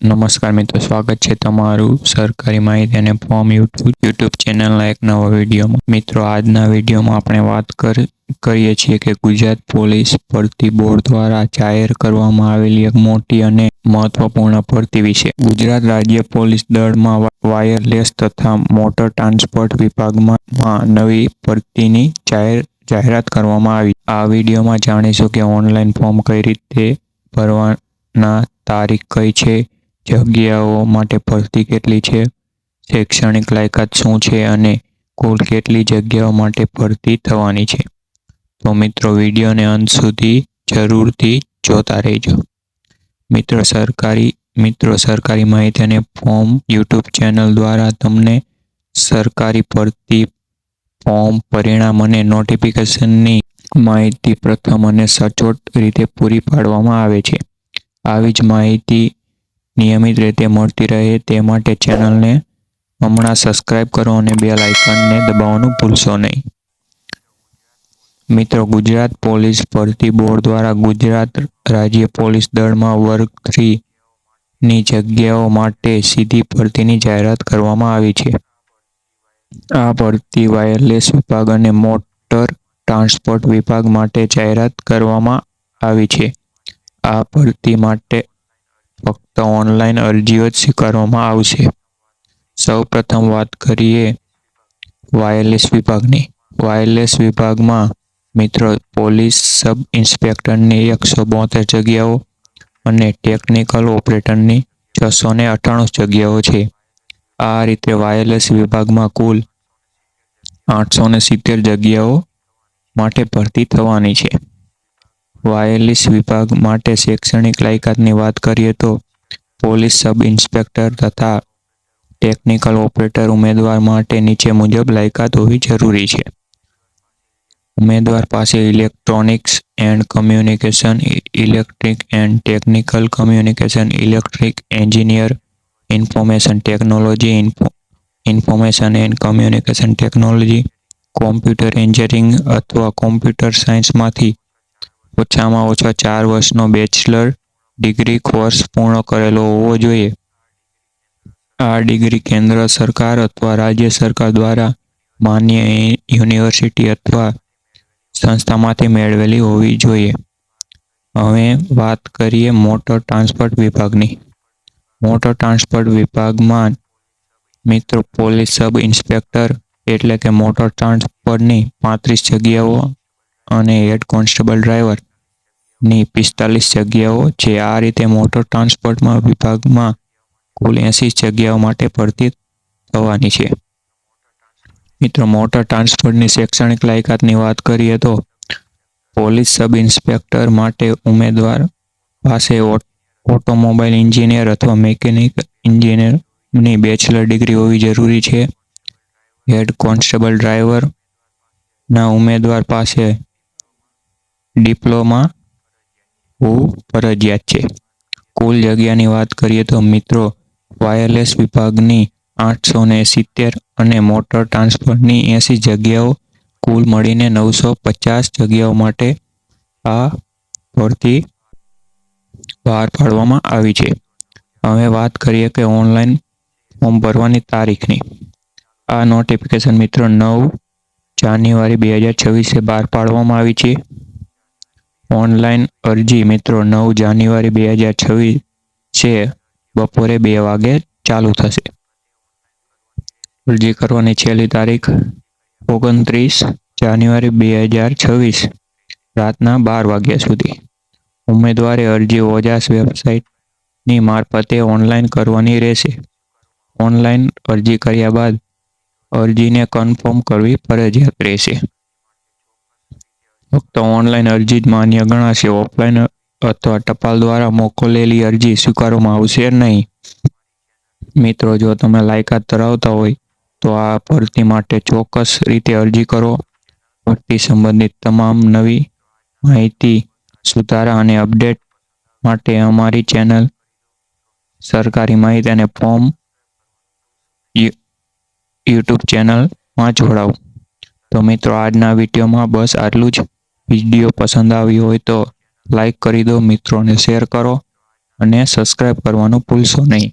નમસ્કાર મિત્રો, સ્વાગત છે તમારું સરકારી માહિતી અને ફોર્મ યુટ્યુબ યુટ્યુબ ચેનલના એક નવા વિડીયોમાં. મિત્રો, આજના વિડીયોમાં આપણે વાત કર કરીએ છીએ કે ગુજરાત પોલીસ ભરતી બોર્ડ દ્વારા જાહેર કરવામાં આવેલી એક મોટી અને મહત્વપૂર્ણ ભરતી વિશે. ગુજરાત રાજ્ય પોલીસ દળમાં વાયરલેસ તથા મોટર ટ્રાન્સપોર્ટ વિભાગમાં નવી ભરતીની જાહેર જાહેરાત કરવામાં આવી. આ વિડીયોમાં જાણીશું કે ઓનલાઈન ફોર્મ કઈ રીતે ભરવાના, તારીખ કઈ છે જગ્યાઓ માટે ભરતી કેટલી છે? શૈક્ષણિક લાયકાત શું છે અને કુલ કેટલી જગ્યાઓ માટે ભરતી થવાની છે? તો મિત્રો, વિડીયોને અંત સુધી જરૂરથી જોતા રહેજો. મિત્રો, સરકારી મિત્રો, સરકારી માહિતી અને ફોર્મ યુટ્યુબ ચેનલ દ્વારા તમને સરકારી ભરતી ફોર્મ પરિણામ અને નોટિફિકેશનની માહિતી પ્રથમ અને સચોટ રીતે પૂરી પાડવામાં આવે છે. આવી જ માહિતી નિયમિત રીતે મળતી રહે તે માટે ચેનલને હમણાં સબસ્ક્રાઇબ કરો અને બેલ આઇકનને દબાવવાનું ભૂલશો નહીં. મિત્રો, ગુજરાત પોલીસ ભરતી બોર્ડ દ્વારા ગુજરાત રાજ્ય પોલીસ દળમાં વર્ગ થ્રી ની જગ્યાઓ માટે સીધી ભરતીની જાહેરાત કરવામાં આવી છે. આ ભરતી વાયરલેસ વિભાગ અને મોટર ટ્રાન્સપોર્ટ વિભાગ માટે જાહેરાત કરવામાં આવી છે. આ ભરતી માટે ફક્ત ઓનલાઈન અરજીઓ જ સ્વીકારવામાં આવશે. સૌપ્રથમ વાત કરીએ વાયરલેસ વિભાગની. વાયરલેસ વિભાગમાં મિત્રો પોલીસ સબ ઇન્સ્પેક્ટરની એકસો બોતેર જગ્યાઓ અને ટેકનિકલ ઓપરેટરની છસો ને અઠ્ઠાણું જગ્યાઓ છે. આ રીતે વાયરલેસ વિભાગમાં કુલ આઠસો ને સિત્તેર જગ્યાઓ માટે ભરતી થવાની છે. વાયરલેસ વિભાગ માટે શૈક્ષણિક લાયકાતની વાત કરીએ તો પોલીસ સબ ઇન્સ્પેક્ટર તથા ટેકનિકલ ઓપરેટર ઉમેદવાર માટે નીચે મુજબ લાયકાત હોવી જરૂરી છે. ઉમેદવાર પાસે electronics and communication, electric and technical communication, electric engineer, information technology information and communication technology, computer engineering અથવા કોમ્પ્યુટર સાયન્સમાંથી ઓછામાં ઓછા ચાર વર્ષનો બેચલર ડિગ્રી કોર્સ પૂર્ણ કરેલો હોવો જોઈએ. આ ડિગ્રી કેન્દ્ર સરકાર અથવા રાજ્ય સરકાર દ્વારા માન્ય યુનિવર્સિટી અથવા સંસ્થામાંથી મેળવેલી હોવી જોઈએ. હવે વાત કરીએ મોટર ટ્રાન્સપોર્ટ વિભાગની. મોટર ટ્રાન્સપોર્ટ વિભાગમાં મિત્રો પોલીસ સબ ઇન્સ્પેક્ટર એટલે કે મોટર ટ્રાન્સપોર્ટની પાંત્રીસ જગ્યાઓ અને હેડ કોન્સ્ટેબલ ડ્રાઈવરની પિસ્તાલીસ જગ્યાઓ જે આ રીતે મોટર ટ્રાન્સપોર્ટમાં વિભાગમાં કુલ એંસી જગ્યાઓ માટે ભરતી થવાની છે. મિત્રો, મોટર ટ્રાન્સપોર્ટની શૈક્ષણિક લાયકાતની વાત કરીએ તો પોલીસ સબ ઇન્સ્પેક્ટર માટે ઉમેદવાર પાસે ઓટોમોબાઈલ એન્જિનિયર અથવા મેકેનિક એન્જિનિયરની બેચલર ડિગ્રી હોવી જરૂરી છે. હેડ કોન્સ્ટેબલ ડ્રાઈવરના ઉમેદવાર પાસે ડિપ્લોમા હોવું ફરજિયાત છે. કુલ જગ્યાની વાત કરીએ તો મિત્રો, વાયરલેસ વિભાગની આઠસો ને સિત્તેર અને મોટર ટ્રાન્સફરની એંસી જગ્યાઓ, કુલ મળીને નવસો પચાસ જગ્યાઓ માટે આ ભરતી બહાર પાડવામાં આવી છે. હવે વાત કરીએ કે ઓનલાઈન ફોર્મ ભરવાની તારીખની. આ નોટિફિકેશન મિત્રો નવ જાન્યુઆરી બે હજાર છવ્વીસે બહાર પાડવામાં આવી છે. ઓનલાઈન અરજી મિત્રો નવ જાન્યુઆરી બે હજાર છવ્વીસ છે. બપોરે બે વાગે ચાલુ થશે. અરજી કરવાની છેલ્લી તારીખ ઓગણત્રીસ જાન્યુઆરી બે હજાર છવ્વીસ રાતના બાર વાગ્યા સુધી. ઉમેદવારે અરજી ઓજાસ વેબસાઇટની મારફતે ઓનલાઈન કરવાની રહેશે. ઓનલાઈન અરજી કર્યા બાદ અરજીને કન્ફર્મ કરવી ફરજિયાત રહેશે. ફક્ત ઓનલાઈન અરજી જ માન્ય ગણાશે ઓફલાઈન અથવા ટપાલ દ્વારા મોકલેલી અરજી સ્વીકારવામાં આવશે નહીં. મિત્રો, જો તમે લાયકાત ધરાવતા હોય, તો આ ભરતી માટે ચોક્કસ રીતે અરજી કરો. ભરતી સંબંધિત તમામ નવી માહિતી સુધારા અને અપડેટ માટે અમારી ચેનલ સરકારી માહિતી અને ફોર્મ યુટ્યુબ ચેનલમાં જોડાઓ. તો મિત્રો, આજના વિડીયોમાં બસ આટલું જ. વીડિયો પસંદ આવ્યો હોય તો લાઈક કરી દો, મિત્રોને શેર કરો અને સબસ્ક્રાઇબ કરવાનું ભૂલશો નહીં.